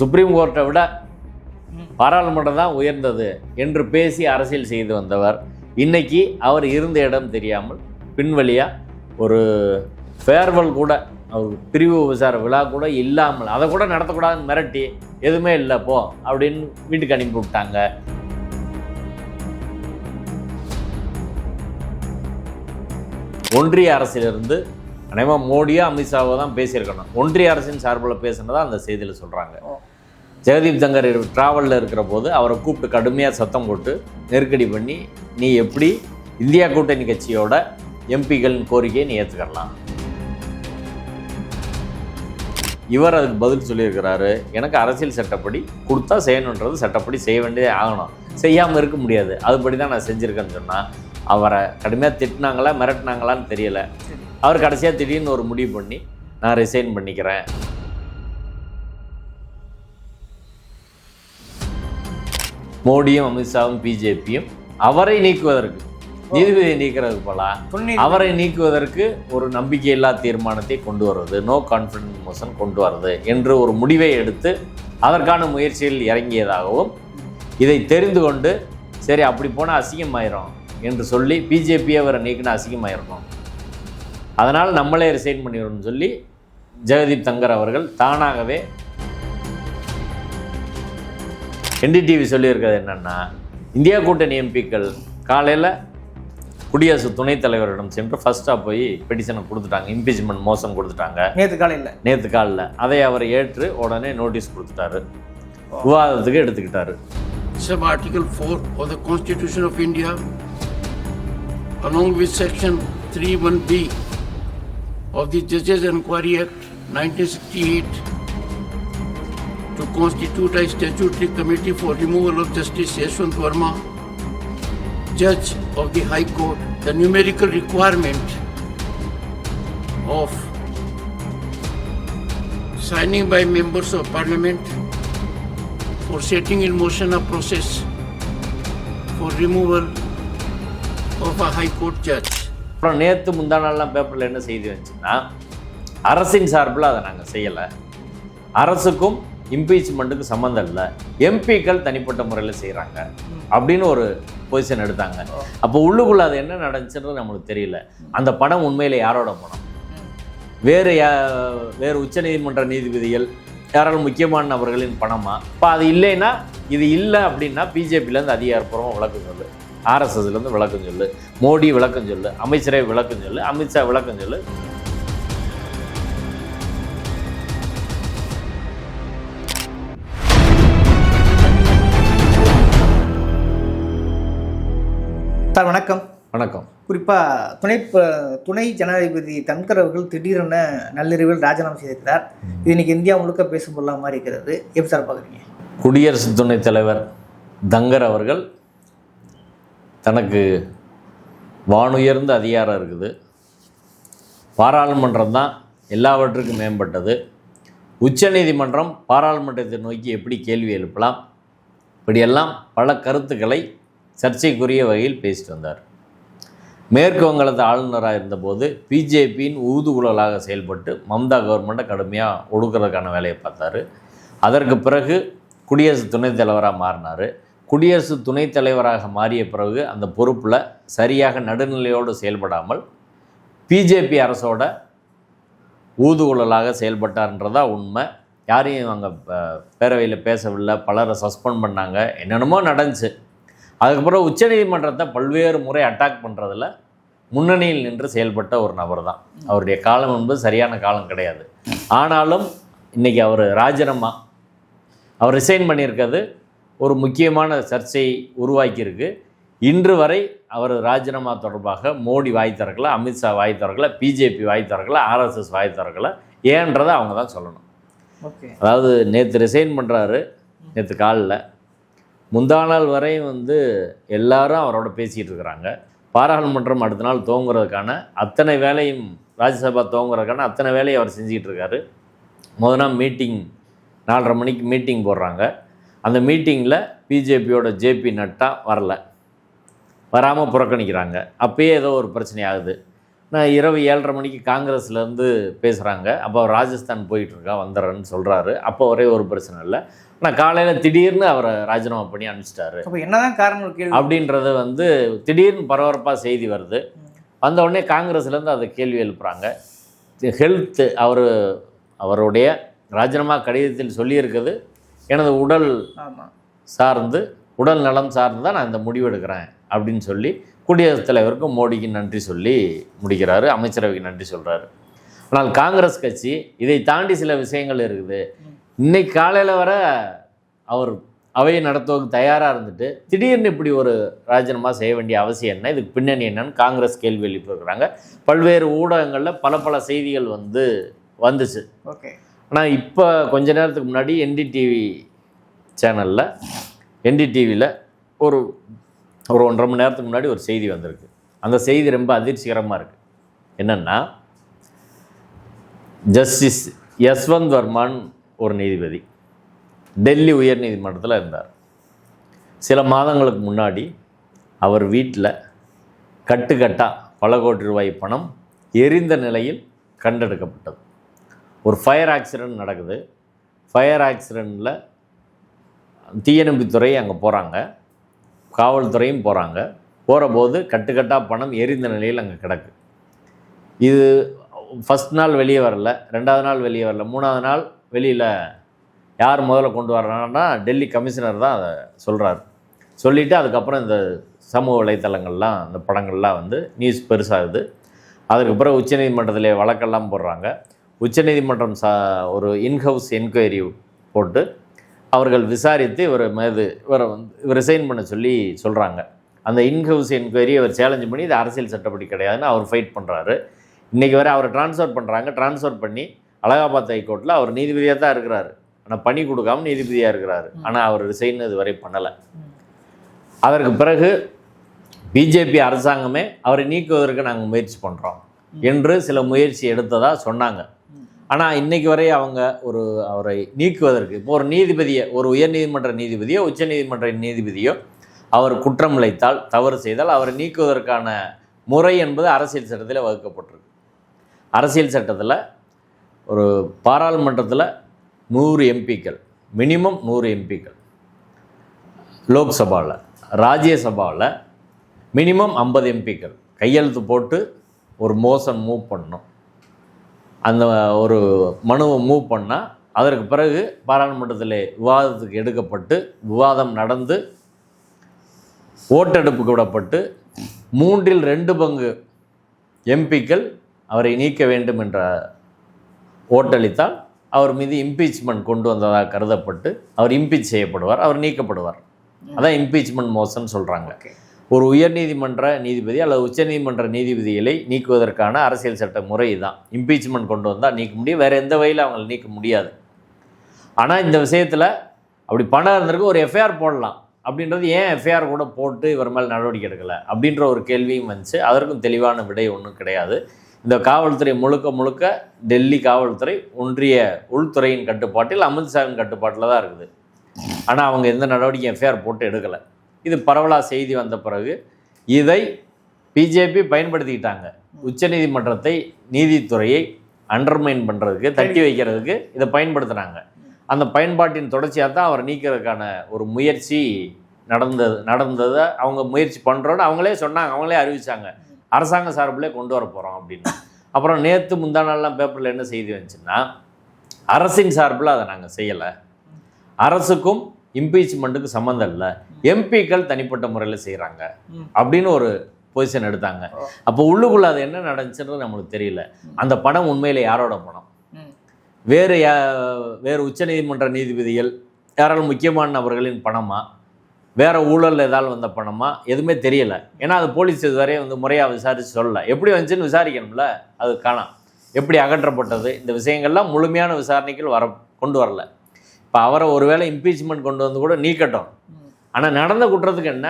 Supreme கோர்ட்டை விட பாராளுமன்றம் தான் உயர்ந்தது என்று பேசி அரசியல் செய்து வந்தவர். இன்னைக்கு அவர் இருந்த இடம் தெரியாமல் பின்வழியாக ஒரு ஃபேர்வெல் கூட அவர் பிரிவு விசார விழா கூட இல்லாமல் அதை கூட நடத்தக்கூடாதுன்னு மிரட்டி எதுவுமே இல்லை போ அப்படின்னு வீட்டுக்கு அனுப்பி விட்டாங்க. ஒன்றிய அரசிலிருந்து அனைவரும் மோடியோ அமித்ஷாவோ தான் பேசியிருக்கணும். ஒன்றிய அரசின் சார்பில் பேசுனதா அந்த செய்தியில் சொல்கிறாங்க ஜெகதீப் தங்கர் ட்ராவலில் இருக்கிற போது அவரை கூப்பிட்டு கடுமையாக சத்தம் போட்டு நெருக்கடி பண்ணி நீ எப்படி இந்தியா கூட்டணி கட்சியோட எம்பிகளின் கோரிக்கையை நீ ஏற்றுக்கலாம் இவர் அதுக்கு பதில் சொல்லியிருக்கிறாரு. எனக்கு அரசியல் சட்டப்படி கொடுத்தா செய்யணுன்றது சட்டப்படி செய்ய வேண்டியதே ஆகணும். செய்யாமல் இருக்க முடியாது. அதுபடி தான் நான் செஞ்சுருக்கேன்னு சொன்னால் அவரை கடுமையாக திட்டினாங்களா மிரட்டினாங்களான்னு தெரியல. அவர் கடைசியாக திடீர்னு ஒரு முடிவு பண்ணி நான் ரிசைன் பண்ணிக்கிறேன். மோடியும் அமித்ஷாவும் பிஜேபியும் அவரை நீக்குவதற்கு நீதிபதியை நீக்கிறதுக்கு போல அவரை நீக்குவதற்கு ஒரு நம்பிக்கையில்லா தீர்மானத்தை கொண்டு வருவது நோ கான்ஃபிடன்ஸ் மோஷன் கொண்டு வருது என்று ஒரு முடிவை எடுத்து அதற்கான முயற்சியில் இறங்கியதாகவும் இதை தெரிந்து கொண்டு சரி அப்படி போனால் அசிங்கமாயிரும் என்று சொல்லி பிஜேபி அவரை நீக்கினா அசிங்கமாயிருக்கும். அதனால் நம்மளே ரிசைன் பண்ணிடுறோம்னு சொல்லி ஜெகதீப் தங்கர் அவர்கள் தானாகவே என்டிடிவி சொல்லியிருக்கிறது என்னென்னா இந்தியா கூட்டணி எம்பிக்கள் காலையில் குடியரசு துணைத் தலைவரிடம் சென்று ஃபர்ஸ்ட்டாக போய் பெட்டிஷனை கொடுத்துட்டாங்க. இம்பீச்மெண்ட் மோசம் கொடுத்துட்டாங்க. நேற்று காலையில். நேற்று காலில் அதை அவர் ஏற்று உடனே நோட்டீஸ் கொடுத்துட்டாரு. விவாதத்துக்கு எடுத்துக்கிட்டாரு. Sub Article 4 of the Constitution of India, along with Section 31B of the Judges Inquiry Act 1968, to constitute a statutory committee for removal of Justice Yashwant Verma, Judge of the High Court, the numerical requirement of signing by members of parliament for setting in motion a process for removal of a high court judge. அப்புறம் நேற்று முந்தா நாள்லாம் பேப்பரில் என்ன செய்தி வந்துச்சுன்னா அரசின் சார்பில் அதை நாங்கள் செய்யலை. அரசுக்கும் இம்பீச்மெண்ட்டுக்கு சம்மந்தம் இல்லை. எம்பிக்கள் தனிப்பட்ட முறையில் செய்கிறாங்க அப்படின்னு ஒரு பொசிஷன் எடுத்தாங்க. அப்போ உள்ளுக்குள்ள அது என்ன நடந்துச்சுன்றது நம்மளுக்கு தெரியல. அந்த படம் உண்மையில் யாரோட படம்? வேறு யா- வேறு உச்சநீதிமன்ற நீதிபதிகள் யாராலும் முக்கியமான நபர்களின் பணமா? இப்போ அது இல்லைன்னா இது இல்லை அப்படின்னா பிஜேபியிலேருந்து அதிகாரப்பூர்வம் விளக்கம் சொல்லு ஆர்எஸ்எஸ்லேருந்து விளக்கம் சொல்லு மோடி விளக்கம் சொல்லு அமைச்சரவை விளக்கம் சொல்லு அமித்ஷா விளக்கம் சொல்லு. சார் வணக்கம். வணக்கம். குறிப்பாக துணை துணை ஜனாதிபதி தன்கர் அவர்கள் திடீரென நள்ளிரவில் ராஜினாமா செய்திருக்கிறார். இது இன்னைக்கு இந்தியா முழுக்க பேசும் பொருளாக மாதிரி இருக்கிறது எப்படி சார் பார்க்குறீங்க? குடியரசு துணைத் தலைவர் தங்கர் அவர்கள் தனக்கு வானுயர்ந்த அதிகாரம் இருக்குது. பாராளுமன்றம் தான் எல்லாவற்றுக்கும் மேம்பட்டது. உச்சநீதிமன்றம் பாராளுமன்றத்தை நோக்கி எப்படி கேள்வி எழுப்பலாம்? இப்படியெல்லாம் பல கருத்துக்களை சர்ச்சைக்குரிய வகையில் பேசிட்டு வந்தார். மேற்கு வங்கலத்து ஆளுநராக இருந்தபோது பிஜேபியின் ஊதுகுழலாக செயல்பட்டு மம்தா கவர்மெண்ட்டை கடுமையாக ஒடுக்கிறதுக்கான வேலையை பார்த்தாரு. அதற்கு பிறகு குடியரசு துணைத் தலைவராக மாறினார். குடியரசு துணைத் தலைவராக மாறிய பிறகு அந்த பொறுப்பில் சரியாக நடுநிலையோடு செயல்படாமல் பிஜேபி அரசோட ஊதுகுழலாக செயல்பட்டார்ன்றதா உண்மை. யாரையும் அங்கே பேரவையில் பேசவில்லை. பலரை சஸ்பெண்ட் பண்ணாங்க. என்னென்னமோ நடந்துச்சு. அதுக்கப்புறம் உச்சநீதிமன்றத்தை பல்வேறு முறை அட்டாக் பண்ணுறதில் முன்னணியில் நின்று செயல்பட்ட ஒரு நபர் தான் அவருடைய காலம் என்பது சரியான காலம் கிடையாது. ஆனாலும் இன்றைக்கி அவர் ராஜினாமா அவர் ரிசைன் பண்ணியிருக்கிறது ஒரு முக்கியமான சர்ச்சை உருவாக்கியிருக்கு. இன்று வரை அவர் ராஜினாமா தொடர்பாக மோடி வாய் திறக்கல அமித்ஷா வாய் திறக்கல பிஜேபி வாய் திறக்கல ஆர்எஸ்எஸ் வாய் திறக்கல. ஏன்றதை அவங்க தான் சொல்லணும். ஓகே. அதாவது நேற்று ரிசைன் பண்ணுறாரு நேற்று காலில். முந்தா நாள் வரையும் வந்து எல்லாரும் அவரோட பேசிகிட்டு இருக்கிறாங்க. பாராளுமன்றம் அடுத்த நாள் துவங்குறதுக்கான அத்தனை வேலையும் ராஜ்யசபா துவங்குறதுக்கான அத்தனை வேலையும் அவர் செஞ்சுக்கிட்டு இருக்காரு. முத நாள் மீட்டிங் நாலரை மணிக்கு மீட்டிங் போடுறாங்க. அந்த மீட்டிங்கில் பிஜேபியோட ஜேபி நட்டா வரல. வராமல் புறக்கணிக்கிறாங்க. அப்பயே ஏதோ ஒரு பிரச்சனை ஆகுது. நான் இரவு ஏழரை மணிக்கு காங்கிரஸ்லேருந்து பேசுகிறாங்க அப்போ ராஜஸ்தான் போயிட்டு இருக்கா வந்துடுறேன்னு சொல்கிறாரு அப்போ ஒரே ஒரு பிரச்சனை இல்லை. ஆனால் காலையில் திடீர்னு அவரை ராஜினாமா பண்ணி அனுப்பிச்சிட்டாரு. அப்போ என்னதான் காரணம் அப்படின்றது வந்து திடீர்னு பரபரப்பாக செய்தி வருது. வந்த உடனே காங்கிரஸ்லேருந்து அதை கேள்வி எழுப்புறாங்க. ஹெல்த் அவர் அவருடைய ராஜினாமா கடிதத்தில் சொல்லியிருக்குது. எனது உடல் சார்ந்து உடல் நலம் சார்ந்து தான் நான் இந்த முடிவு எடுக்கிறேன் அப்படின்னு சொல்லி குடியரசுத் தலைவருக்கும் மோடிக்கு நன்றி சொல்லி முடிக்கிறாரு அமைச்சரவைக்கு நன்றி சொல்கிறாரு ஆனால் காங்கிரஸ் கட்சி இதை தாண்டி சில விஷயங்கள் இருக்குது. இன்னைக்கு காலையில் வர அவர் அவையை நடத்துவதற்கு தயாராக இருந்துட்டு திடீர்னு இப்படி ஒரு ராஜினாமா செய்ய வேண்டிய அவசியம் என்ன? இதுக்கு பின்னணி என்னன்னு காங்கிரஸ் கேள்வி எழுப்பியிருக்கிறாங்க பல்வேறு ஊடகங்களில் பல பல செய்திகள் வந்து வந்துச்சு. ஓகே. ஆனால் இப்போ கொஞ்ச நேரத்துக்கு முன்னாடி என்டிடிவி சேனலில் என்டிடிவியில் ஒரு ஒரு ஒன்றரை மணி நேரத்துக்கு முன்னாடி ஒரு செய்தி வந்திருக்கு. அந்த செய்தி ரொம்ப அதிர்ச்சிகரமாக இருக்குது என்னென்னா ஜஸ்டிஸ் யஸ்வந்த் வர்மான் ஒரு நீதிபதி டெல்லி உயர் நீதிமன்றத்தில் இருந்தார். சில மாதங்களுக்கு முன்னாடி அவர் வீட்டில் கட்டுக்கட்டாக பல கோடி ரூபாய் பணம் எரிந்த நிலையில் கண்டெடுக்கப்பட்டது. ஒரு ஃபயர் ஆக்சிடெண்ட் நடக்குது. ஃபயர் ஆக்சிடெண்ட்டில் தீயணைப்புத்துறை அங்கே போகிறாங்க காவல்துறையும் போகிறாங்க போகிறபோது கட்டுக்கட்டாக பணம் எரிந்த நிலையில் அங்கே கிடக்கு. இது ஃபஸ்ட் நாள் வெளியே வரல ரெண்டாவது நாள் வெளியே வரல மூணாவது நாள் வெளியில் யார் முதல்ல கொண்டு வர்றாங்கன்னா டெல்லி கமிஷனர் தான் அதை சொல்கிறாரு சொல்லிவிட்டு அதுக்கப்புறம் இந்த சமூக வலைத்தளங்கள்லாம் அந்த படங்கள்லாம் வந்து நியூஸ் பெருசாகுது. அதுக்கு பிறகு வழக்கெல்லாம் போடுறாங்க. உச்சநீதிமன்றம் சா ஒரு இன்ஹவுஸ் என்கொயரி போட்டு அவர்கள் விசாரித்து இவர் மீது இவரை வந்து இவர் ரிசைன் பண்ண சொல்லி சொல்கிறாங்க அந்த இன்ஹவுஸ் என்கொயரி அவர் சேலஞ்ச் பண்ணி இது அரசியல் சட்டப்படி கிடையாதுன்னு அவர் ஃபைட் பண்ணுறாரு இன்றைக்கி வரை அவரை ட்ரான்ஸ்ஃபர் பண்ணுறாங்க ட்ரான்ஸ்ஃபர் பண்ணி அலகாபாத் ஹைகோர்ட்டில் அவர் நீதிபதியாக தான் இருக்கிறாரு. ஆனால் பணி கொடுக்காம நீதிபதியாக இருக்கிறாரு. ஆனால் அவர் ரிசைன் இதுவரை பண்ணலை. அதற்கு பிறகு பிஜேபி அரசாங்கமே அவரை நீக்குவதற்கு நாங்கள் முயற்சி பண்ணுறோம் என்று சில முயற்சி எடுத்ததாக சொன்னாங்க. ஆனால் இன்றைக்கு வரை அவங்க ஒரு அவரை நீக்குவதற்கு இப்போ ஒரு நீதிபதியை ஒரு உயர்நீதிமன்ற நீதிபதியோ உச்ச நீதிமன்ற நீதிபதியோ அவர் குற்றம் இழைத்தால் தவறு செய்தால் அவரை நீக்குவதற்கான முறை என்பது அரசியல் சட்டத்தில் வகுக்கப்பட்டிருக்கு. அரசியல் சட்டத்தில் ஒரு பாராளுமன்றத்தில் நூறு எம்பிக்கள் மினிமம் நூறு எம்பிக்கள். லோக்சபாவில் ராஜ்யசபாவில் மினிமம் ஐம்பது எம்பிக்கள் கையெழுத்து போட்டு ஒரு மோசம் மூவ் பண்ணணும். அந்த ஒரு மனுவை மூவ் பண்ணால் அதற்கு பிறகு பாராளுமன்றத்தில் விவாதத்துக்கு எடுக்கப்பட்டு விவாதம் நடந்து ஓட்டெடுப்புக்கு விடப்பட்டு மூன்றில் ரெண்டு பங்கு எம்பிக்கள் அவரை நீக்க வேண்டும் என்ற ஓட்டளித்தால் அவர் மீது இம்பீச்மெண்ட் கொண்டு வந்ததாக கருதப்பட்டு அவர் இம்பீச் செய்யப்படுவார் அவர் நீக்கப்படுவார். அதான் இம்பீச்மெண்ட் மோசன் சொல்கிறாங்க ஒரு உயர்நீதிமன்ற நீதிபதி அல்லது உச்சநீதிமன்ற நீதிபதிகளை நீக்குவதற்கான அரசியல் சட்ட முறை தான் இம்பீச்மெண்ட் கொண்டு வந்தால் நீக்க முடியும். வேறு எந்த வகையில் அவங்களை நீக்க முடியாது. ஆனால் இந்த விஷயத்தில் அப்படி பணம் இருந்திருக்கு ஒரு எஃப்ஐஆர் போடலாம். அப்படின்றது ஏன் எஃப்ஐஆர் கூட போட்டு இவர் மேல் நடவடிக்கை எடுக்கலை? அப்படின்ற ஒரு கேள்வியும் வந்துச்சு. அதற்கும் தெளிவான விடை ஒன்றும் கிடையாது. இந்த காவல்துறை முழுக்க முழுக்க டெல்லி காவல்துறை ஒன்றிய உள்துறையின் கட்டுப்பாட்டில் அமித்ஷாவின் கட்டுப்பாட்டில் தான் இருக்குது. ஆனால் அவங்க எந்த நடவடிக்கையும் எஃப்ஐஆர் போட்டு எடுக்கலை. இது பரவலாக செய்தி வந்த பிறகு இதை பிஜேபி பயன்படுத்திக்கிட்டாங்க. உச்சநீதிமன்றத்தை நீதித்துறையை அண்டர்மைன் பண்ணுறதுக்கு தட்டி வைக்கிறதுக்கு இதை பயன்படுத்துனாங்க அந்த பயன்பாட்டின் தொடர்ச்சியாக தான் அவர் நீக்கிறதுக்கான ஒரு முயற்சி நடந்தது நடந்ததை அவங்க முயற்சி பண்ணுறோன்னு அவங்களே சொன்னாங்க அவங்களே அறிவிச்சாங்க. அரசாங்க சார்பிலே கொண்டு வர போகிறோம் அப்படின்னு. அப்புறம் நேற்று முந்தா நாள்லாம் பேப்பரில் என்ன செய்தி வந்துச்சுன்னா அரசின் சார்பில் அதை நாங்கள் செய்யலை. அரசுக்கும் இம்பீச்மெண்ட்டுக்கு சம்மந்தம் இல்லை. எம்பிக்கள் தனிப்பட்ட முறையில் செய்கிறாங்க. அப்படின்னு ஒரு பொசிஷன் எடுத்தாங்க. அப்போ உள்ளுக்குள்ள அது என்ன நடந்துச்சுன்றது நம்மளுக்கு தெரியல. அந்த பணம் உண்மையில் யாரோட பணம் ம். வேறு யா- வேறு உச்சநீதிமன்ற நீதிபதிகள் யாராலும் முக்கியமான நபர்களின் பணமா? வேற ஊழல் ஏதாவது வந்த பணமா? எதுவுமே தெரியல. ஏன்னா அது போலீஸ் இதுவரை வந்து முறையாக விசாரித்து சொல்லல. எப்படி வந்துச்சுன்னு விசாரிக்கணும்ல? அது காணாம் எப்படி அகற்றப்பட்டது? இந்த விஷயங்கள்லாம் முழுமையான விசாரணைகள் வர கொண்டு வரல. இப்போ அவரை ஒருவேளை இம்பீச்மெண்ட் கொண்டு வந்து கூட நீக்கட்டும். ஆனால் நடந்த குற்றத்துக்கு என்ன?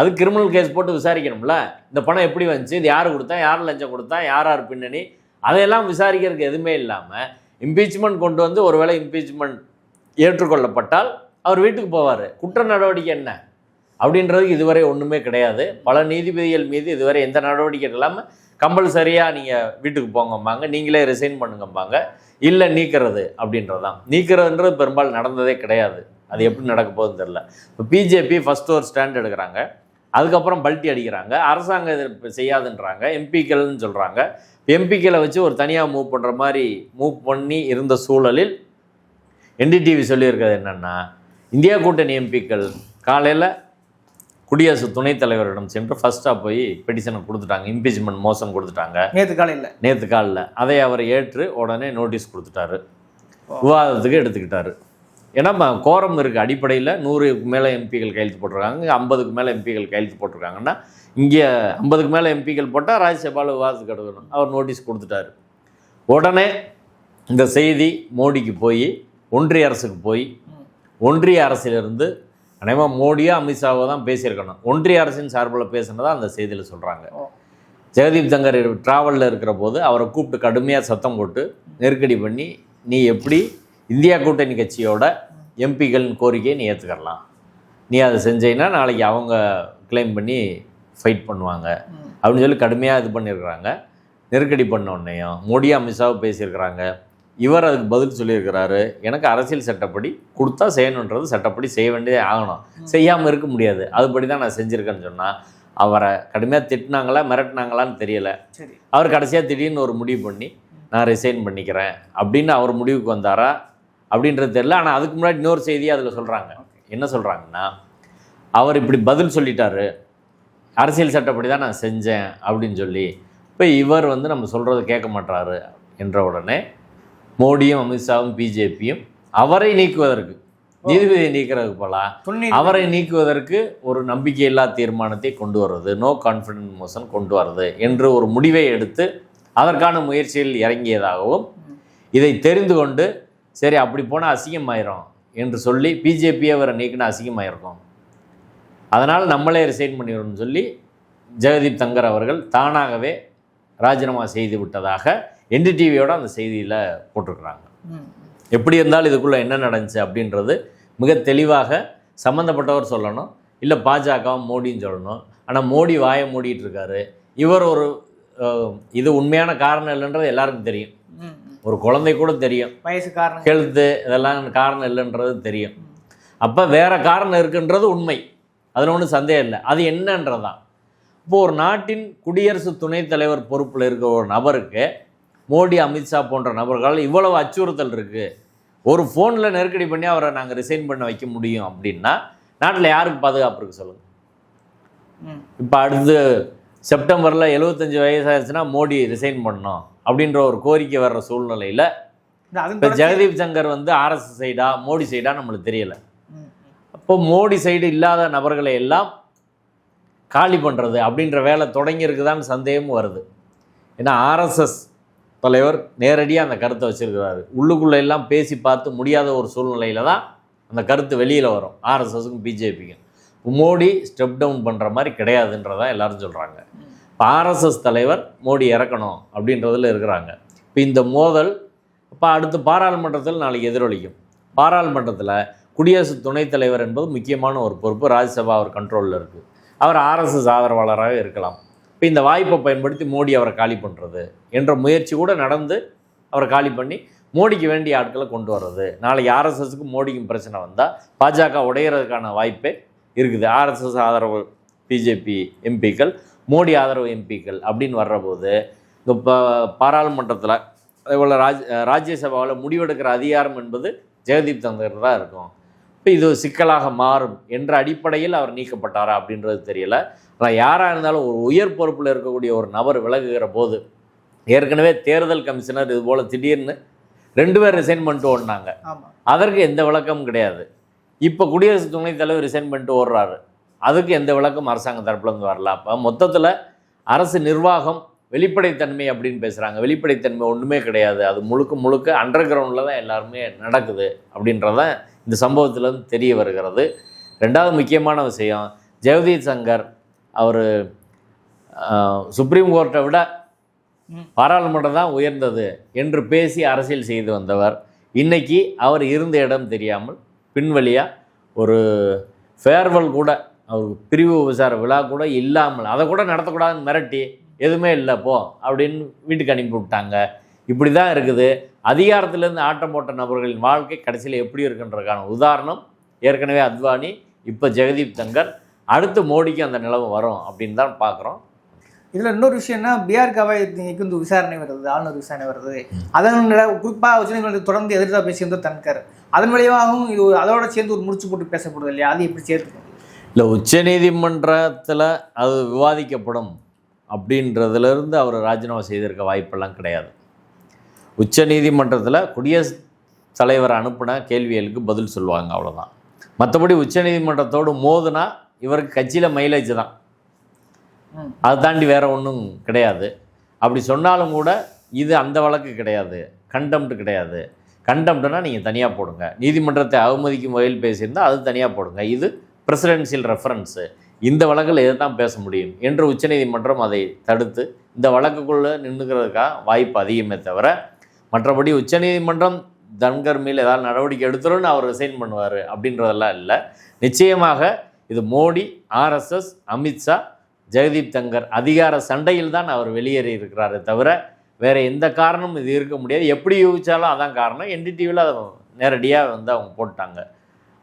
அது கிரிமினல் கேஸ் போட்டு விசாரிக்கணும்ல. இந்த பணம் எப்படி வந்துச்சு? இது யார் கொடுத்தா? யார் லஞ்சம் கொடுத்தா? யார் யார் பின்னணி? அதையெல்லாம் விசாரிக்கிறதுக்கு எதுவுமே இல்லாமல் இம்பீச்மெண்ட் கொண்டு வந்து ஒருவேளை இம்பீச்மெண்ட் ஏற்றுக்கொள்ளப்பட்டால் அவர் வீட்டுக்கு போவார். குற்ற நடவடிக்கை என்ன? அப்படின்றதுக்கு இதுவரை ஒன்றுமே கிடையாது. பல நீதிபதிகள் மீது இதுவரை எந்த நடவடிக்கை இல்லாமல் கம்பல்சரியாக நீங்கள் வீட்டுக்கு போங்கம்பாங்க. நீங்களே ரிசைன் பண்ணுங்கம்பாங்க. இல்லை நீக்கிறது அப்படின்றது தான் நீக்கிறதுன்றது பெரும்பாலும் நடந்ததே கிடையாது. அது எப்படி நடக்க போகுதுன்னு தெரில இப்போ பிஜேபி ஃபஸ்ட்டு ஒரு ஸ்டாண்ட் எடுக்கிறாங்க. அதுக்கப்புறம் பல்ட்டி அடிக்கிறாங்க. அரசாங்கம் இதை செய்யாதுன்றாங்க. எம்பிக்கள்னு சொல்கிறாங்க எம்பிக்களை வச்சு ஒரு தனியாக மூவ் பண்ணுற மாதிரி மூவ் பண்ணி இருந்த சூழலில் என்டிடிவி சொல்லியிருக்கிறது என்னென்னா இந்தியா கூட்டணி எம்பிக்கள் காலையில் குடியரசு துணைத் தலைவரிடம் சென்று ஃபஸ்ட்டாக போய் பெட்டிஷனை கொடுத்துட்டாங்க. இம்பீச்மெண்ட் மோசன் கொடுத்துட்டாங்க. நேற்று காலையில். நேற்று காலில் அதை அவர் ஏற்று உடனே நோட்டீஸ் கொடுத்துட்டாரு. விவாதத்துக்கு எடுத்துக்கிட்டாரு. ஏன்னா கோரம் இருக்குது அடிப்படையில் நூறுக்கு மேலே எம்பிகள் கையெழுத்து போட்டிருக்காங்க. இங்கே ஐம்பதுக்கு மேலே எம்பிகள் கையெழுத்து போட்டிருக்காங்கன்னா இங்கே ஐம்பதுக்கு மேலே எம்பிகள் போட்டால் ராஜ்யசபாவில் விவாதத்துக்கு எடுக்கணும். அவர் நோட்டீஸ் கொடுத்துட்டாரு. உடனே இந்த செய்தி மோடிக்கு போய் ஒன்றிய அரசுக்கு போய் ஒன்றிய அரசிலிருந்து அநேகமாக மோடியோ அமித்ஷாவோ தான் பேசியிருக்கணும். ஒன்றிய அரசின் சார்பில் பேசுனதா அந்த செய்தியில் சொல்கிறாங்க. ஜெகதீப் தங்கர் ட்ராவலில் இருக்கிற போது அவரை கூப்பிட்டு கடுமையாக சத்தம் போட்டு நெருக்கடி பண்ணி நீ எப்படி இந்தியா கூட்டணி கட்சியோட எம்பிகளின் கோரிக்கையை நீ ஏற்றுக்கலாம் நீ அதை செஞ்சீங்கன்னா நாளைக்கு அவங்க க்ளைம் பண்ணி ஃபைட் பண்ணுவாங்க. அப்படின்னு சொல்லி கடுமையாக இது பண்ணியிருக்கிறாங்க. நெருக்கடி பண்ண உடனேயும் மோடி அமித்ஷாவும் பேசியிருக்கிறாங்க. இவர் அதுக்கு பதில் சொல்லியிருக்கிறாரு. எனக்கு அரசியல் சட்டப்படி கொடுத்தா செய்யணுன்றது சட்டப்படி செய்ய வேண்டியதே ஆகணும். செய்யாமல் இருக்க முடியாது. அதுபடி தான் நான் செஞ்சுருக்கேன்னு சொன்னால் அவரை கடுமையாக திட்டினாங்களா மிரட்டினாங்களான்னு தெரியல. சரி. அவர் கடைசியாக திடீர்னு ஒரு முடிவு பண்ணி நான் ரிசைன் பண்ணிக்கிறேன் அப்படின்னு அவர் முடிவுக்கு வந்தாரா? அப்படின்றது தெரியல. ஆனால் அதுக்கு முன்னாடி இன்னொரு செய்தியை அதில் சொல்கிறாங்க என்ன சொல்கிறாங்கன்னா அவர் இப்படி பதில் சொல்லிட்டாரு. அரசியல் சட்டப்படி தான் நான் செஞ்சேன் அப்படின்னு சொல்லி இப்போ இவர் வந்து நம்ம சொல்கிறத கேட்க மாட்டாரு என்ற உடனே மோடியும் அமித்ஷாவும் பிஜேபியும் அவரை நீக்குவதற்கு. நீதிபதியை நீக்கிறதுக்கு துணை அவரை நீக்குவதற்கு ஒரு நம்பிக்கையில்லா தீர்மானத்தை கொண்டு வருவது நோ கான்ஃபிடன்ட் மோஷன் கொண்டு வருது என்று ஒரு முடிவை எடுத்து அதற்கான முயற்சியில் இறங்கியதாகவும் இதை தெரிந்து கொண்டு சரி அப்படி போனால் அசிங்கமாயிரும் என்று சொல்லி பிஜேபியை அவரை நீக்கினா அசிங்கமாயிருக்கும். அதனால் நம்மளே ரிசைன் பண்ணிடுறோம்னு சொல்லி ஜெகதீப் தங்கர் அவர்கள் தானாகவே ராஜினாமா செய்து விட்டதாக என்டிடிவியோட அந்த செய்தியில் போட்டிருக்கிறாங்க. எப்படி இருந்தாலும் இதுக்குள்ளே என்ன நடந்துச்சு அப்படின்றது மிக தெளிவாக சம்மந்தப்பட்டவர் சொல்லணும். இல்லை பாஜக மோடின்னு சொல்லணும். ஆனால் மோடி வாயை மூடிட்டு இருக்காரு. இவர் ஒரு இது உண்மையான காரணம் இல்லைன்றது எல்லாருக்கும் தெரியும். ஒரு குழந்தை கூட தெரியும். வயசு காரணம். ஹெல்த்து இதெல்லாம் காரணம் இல்லைன்றது தெரியும். அப்போ வேற காரணம் இருக்குன்றது உண்மை. அதில் ஒன்றும் சந்தேகம் இல்லை. அது என்னன்றதான். இப்போ ஒரு நாட்டின் குடியரசு துணைத் தலைவர் பொறுப்பில் இருக்கிற ஒரு நபருக்கு மோடி அமித்ஷா போன்ற நபர்களால் இவ்வளவு அச்சுறுத்தல் இருக்குது ஒரு ஃபோனில் நெருக்கடி பண்ணி அவரை நாங்கள் ரிசைன் பண்ண வைக்க முடியும் அப்படின்னா நாட்டில் யாருக்கு பாதுகாப்பு இருக்குது சொல்லுங்கள். இப்போ அடுத்து செப்டம்பரில் எழுபத்தஞ்சு வயசாச்சுன்னா மோடி ரிசைன் பண்ணணும் அப்படின்ற ஒரு கோரிக்கை வர்ற சூழ்நிலையில் இப்போ ஜெகதீப் சங்கர் வந்து ஆர்எஸ் சைடா மோடி சைடா நம்மளுக்கு தெரியல. அப்போ மோடி சைடு இல்லாத நபர்களை எல்லாம் காலி பண்ணுறது அப்படின்ற வேலை தொடங்கியிருக்குதான்னு சந்தேகமும் வருது ஏன்னா ஆர்எஸ்எஸ் தலைவர் நேரடியாக அந்த கருத்தை வச்சுருக்கிறாரு. உள்ளுக்குள்ளே எல்லாம் பேசி பார்த்து முடியாத ஒரு சூழ்நிலையில தான் அந்த கருத்து வெளியில் வரும். ஆர்எஸ்எஸுக்கும் பிஜேபிக்கும். மோடி ஸ்டெப் டவுன் பண்ணுற மாதிரி கிடையாதுன்றதான் எல்லாரும் சொல்கிறாங்க இப்போ ஆர்எஸ்எஸ் தலைவர் மோடி இறக்கணும் அப்படின்றதில் இருக்கிறாங்க. இப்போ இந்த மோதல் இப்போ அடுத்து பாராளுமன்றத்தில் நாளைக்கு எதிரொலிக்கும். பாராளுமன்றத்தில் குடியரசு துணைத் தலைவர் என்பது முக்கியமான ஒரு பொறுப்பு. ராஜ்யசபா அவர் கண்ட்ரோலில் இருக்குது அவர் ஆர்எஸ்எஸ் ஆதரவாளராக இருக்கலாம். இப்போ இந்த வாய்ப்பை பயன்படுத்தி மோடி அவரை காலி பண்ணுறது என்ற முயற்சி கூட நடந்து அவரை காலி பண்ணி மோடிக்கு வேண்டிய ஆட்களை கொண்டு வர்றது. நாளைக்கு ஆர்எஸ்எஸ்க்கு மோடிக்கும் பிரச்சனை வந்தால் பாஜக உடையிறதுக்கான வாய்ப்பே இருக்குது. ஆர்எஸ்எஸ் ஆதரவு பிஜேபி எம்பிக்கள் மோடி ஆதரவு எம்பிக்கள் அப்படின்னு வர்றபோது இப்போ பாராளுமன்றத்தில் அதேபோல் ராஜ் ராஜ்யசபாவில் முடிவெடுக்கிற அதிகாரம் என்பது ஜெகதீப் தந்தர் தான் இருக்கும். இப்போ இது சிக்கலாக மாறும் என்ற அடிப்படையில் அவர் நீக்கப்பட்டாரா அப்படின்றது தெரியல. ஆனால் யாராக இருந்தாலும் ஒரு உயர் பொறுப்பில் இருக்கக்கூடிய ஒரு நபர் விலகுகிற போது ஏற்கனவே தேர்தல் கமிஷனர் இது போல் திடீர்னு ரெண்டு பேர் ரிசைன் பண்ணிட்டு ஓடினாங்க. அதற்கு எந்த விளக்கமும் கிடையாது. இப்போ குடியரசு துணைத் தலைவர் ரிசைன் பண்ணிட்டு ஓடுறாரு. அதுக்கு எந்த விளக்கம் அரசாங்க தரப்புலேருந்து வரல. அப்போ மொத்தத்தில் அரசு நிர்வாகம் வெளிப்படைத்தன்மை அப்படின்னு பேசுகிறாங்க வெளிப்படைத்தன்மை ஒன்றுமே கிடையாது. அது முழுக்க முழுக்க அண்டர் கிரவுண்டில் தான் எல்லாருமே நடக்குது அப்படின்றதான் இந்த சம்பவத்திலேருந்து தெரிய வருகிறது. ரெண்டாவது முக்கியமான விஷயம் ஜெகதீப் சங்கர் அவர் சுப்ரீம் கோர்ட்டை விட. பாராளுமன்றம் தான் உயர்ந்தது என்று பேசி அரசியல் செய்து வந்தவர். இன்னைக்கு அவர் இருந்த இடம் தெரியாமல் பின்வழியாக ஒரு ஃபேர்வெல் கூட அவர் பிரிவு விசார விழா கூட இல்லாமல் அதை கூட நடத்தக்கூடாதுன்னு மிரட்டி எதுவுமே இல்லை போ அப்படின்னு வீட்டுக்கு அனுப்பி விட்டாங்க. இப்படி தான் இருக்குது. அதிகாரத்திலேருந்து ஆட்டம் போட்ட நபர்களின் வாழ்க்கை கடைசியில் எப்படி இருக்குன்றதுக்கான உதாரணம் ஏற்கனவே அத்வானி இப்போ ஜெகதீப் தங்கர் அடுத்து மோடிக்கு அந்த நிலைமை வரும் அப்படின்னு தான் பார்க்குறோம். இதில் இன்னொரு விஷயம்னா பிஆர் கவாய்க்கு வந்து விசாரணை வருது ஆளுநர் விசாரணை வருது. அதன் குறிப்பாக உச்சநீதிமன்றத்தை தொடர்ந்து எதிர்த்தா பேசியிருந்தோம் தன்கர். அதன் வழியாகவும் இது அதோட சேர்ந்து ஒரு முடிச்சு போட்டு பேசப்படுது இல்லையா? அது எப்படி சேர்த்துக்கணும் இல்லை உச்சநீதிமன்றத்தில் அது விவாதிக்கப்படும் அப்படின்றதுலேருந்து அவர் ராஜினாமா செய்திருக்க வாய்ப்பெல்லாம் கிடையாது. உச்சநீதிமன்றத்தில் குடியரசுத் தலைவர் அனுப்பின கேள்விகளுக்கு பதில் சொல்லுவாங்க அவ்வளோதான் மற்றபடி உச்சநீதிமன்றத்தோடு மோதுனா இவருக்கு கட்சியில் மைலேஜ் தான். அதை தாண்டி வேற ஒன்றும் கிடையாது. அப்படி சொன்னாலும் கூட இது அந்த வழக்கு கிடையாது. கண்டம்ட் கிடையாது. கண்டம்ட்னா நீங்கள் தனியாக போடுங்க. நீதிமன்றத்தை அவமதிக்கும் வகையில் பேசியிருந்தால் அது தனியாக போடுங்க. இது பிரசிடென்சியல் ரெஃபரன்ஸு இந்த வழக்கில் இதை தான் பேச முடியும் என்று உச்சநீதிமன்றம் அதை தடுத்து இந்த வழக்குக்குள்ளே நின்றுக்கிறதுக்காக வாய்ப்பு அதிகமே தவிர மற்றபடி உச்சநீதிமன்றம் தன்கர் மேல் ஏதாவது நடவடிக்கை எடுத்துருன்னு அவர் ரிசைன் பண்ணுவார் அப்படின்றதெல்லாம் இல்லை. நிச்சயமாக இது மோடி ஆர்எஸ்எஸ் அமித்ஷா ஜெகதீப் தங்கர் அதிகார சண்டையில் தான் அவர் வெளியேறி இருக்கிறாரே தவிர வேறு எந்த காரணமும் இது இருக்க முடியாது. எப்படி யோசிச்சாலும் அதான் காரணம். என்டிடிவியில் அதை நேரடியாக வந்து அவங்க போட்டாங்க.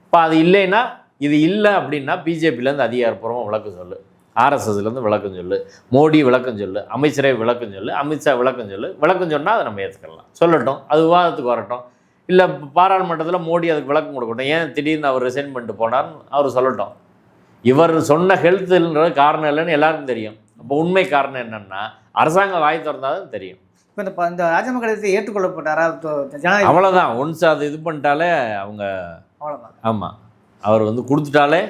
இப்போ அது இல்லைன்னா இது இல்லை அப்படின்னா பிஜேபியிலேருந்து அதிகாரப்பூர்வமாக விளக்கம் சொல்லு. ஆர்எஸ்எஸ்லேருந்து விளக்கம் சொல்லு மோடி விளக்கம் சொல்லு அமைச்சரே விளக்கம் சொல்லு அமித்ஷா விளக்கம் சொல்லு. விளக்கம் சொன்னால் அதை நம்ம ஏற்றுக்கலாம் சொல்லட்டும். அது விவாதத்துக்கு வரட்டும். இல்லை பாராளுமன்றத்தில் மோடி அதுக்கு விளக்கம் கொடுக்கட்டும். ஏன் திடீர்னு அவர் ரிசைன் பண்ணிட்டு போனார்னு அவர் சொல்லட்டும். இவர் சொன்ன ஹெல்த்துன்றது காரணம் இல்லைன்னு எல்லாருக்கும் தெரியும். அப்போ உண்மை காரணம் என்னன்னா அரசாங்கம் வாய் திறந்தாதான் தெரியும். இப்போ இந்த இந்த ராஜினாமா கடிதத்தை ஏற்றுக்கொள்ளப்பட்டாரா? அவ்வளோதான் ஒன்ஸ் அது இது பண்ணிட்டாலே அவங்க அவ்வளோதான் ஆமாம் அவர் வந்து கொடுத்துட்டாலே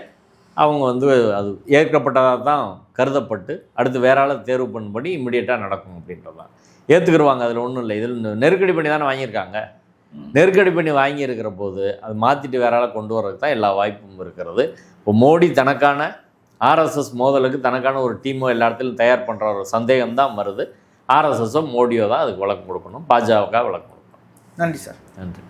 அவங்க வந்து அது ஏற்கப்பட்டதாக தான் கருதப்பட்டு அடுத்து வேற ஆளை தேர்வு பண்ணும்படி இம்மிடியட்டாக நடக்கும் அப்படின்றது. தான் ஏற்றுக்குருவாங்க அதில் ஒன்றும் இல்லை. இதில் நெருக்கடி பண்ணி தானே வாங்கியிருக்காங்க. நெருக்கடி பண்ணி வாங்கியிருக்கிற போது அது மாற்றிட்டு வேற ஆளை கொண்டு வர்றதுக்கு தான் எல்லா வாய்ப்பும் இருக்கிறது. இப்போ மோடி தனக்கான ஆர்எஸ்எஸ் மோதலுக்கு தனக்கான ஒரு டீமோ எல்லா இடத்துலையும் தயார் பண்ணுற ஒரு சந்தேகம் தான் வருது. ஆர்எஸ்எஸோ மோடியோ தான் அதுக்கு விளக்கம் கொடுக்கணும். பாஜகவுக்காக விளக்கம் கொடுக்கணும். நன்றி சார். நன்றி.